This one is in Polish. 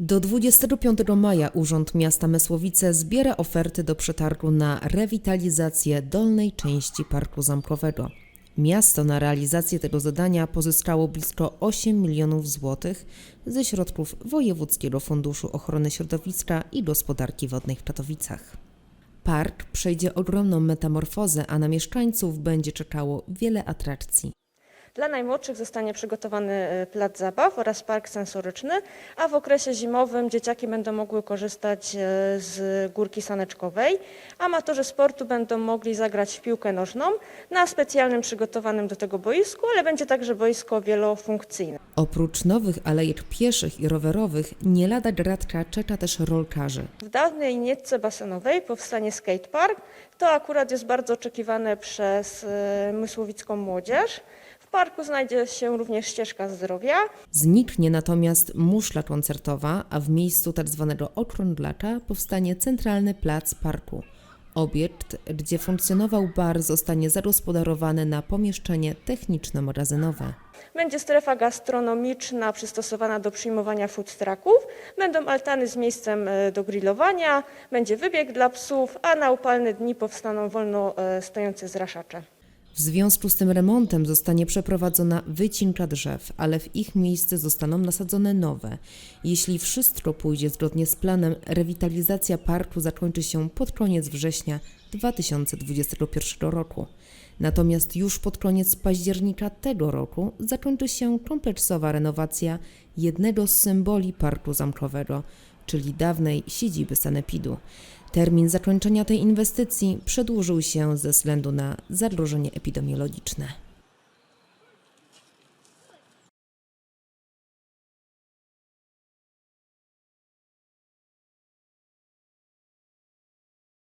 Do 25 maja Urząd Miasta Mysłowice zbiera oferty do przetargu na rewitalizację dolnej części Parku Zamkowego. Miasto na realizację tego zadania pozyskało blisko 8 milionów złotych ze środków Wojewódzkiego Funduszu Ochrony Środowiska i Gospodarki Wodnej w Katowicach. Park przejdzie ogromną metamorfozę, a na mieszkańców będzie czekało wiele atrakcji. Dla najmłodszych zostanie przygotowany e, plac zabaw oraz park sensoryczny, a w okresie zimowym dzieciaki będą mogły korzystać e, z górki saneczkowej. Amatorzy sportu będą mogli zagrać w piłkę nożną na specjalnym przygotowanym do tego boisku, ale będzie także boisko wielofunkcyjne. Oprócz nowych alejek pieszych i rowerowych, nie lada gratka czeka też rolkarzy. W dawnej nietce basenowej powstanie skatepark. To akurat jest bardzo oczekiwane przez e, mysłowicką młodzież. W parku znajdzie się również ścieżka zdrowia, Zniknie natomiast muszla koncertowa, a w miejscu tzw. okrąglacza powstanie centralny plac parku. Obiekt, gdzie funkcjonował bar, zostanie zagospodarowany na pomieszczenie techniczno-magazynowe. Będzie strefa gastronomiczna przystosowana do przyjmowania food trucków. Będą altany z miejscem e, do grillowania, będzie wybieg dla psów, a na upalne dni powstaną wolno e, stojące zraszacze. W związku z tym remontem zostanie przeprowadzona wycinka drzew, ale w ich miejsce zostaną nasadzone nowe. Jeśli wszystko pójdzie zgodnie z planem, rewitalizacja parku zakończy się pod koniec września 2021 roku. Natomiast już pod koniec października tego roku zakończy się kompleksowa renowacja jednego z symboli Parku Zamkowego, czyli dawnej siedziby Sanepidu. Termin zakończenia tej inwestycji przedłużył się ze względu na zagrożenie epidemiologiczne.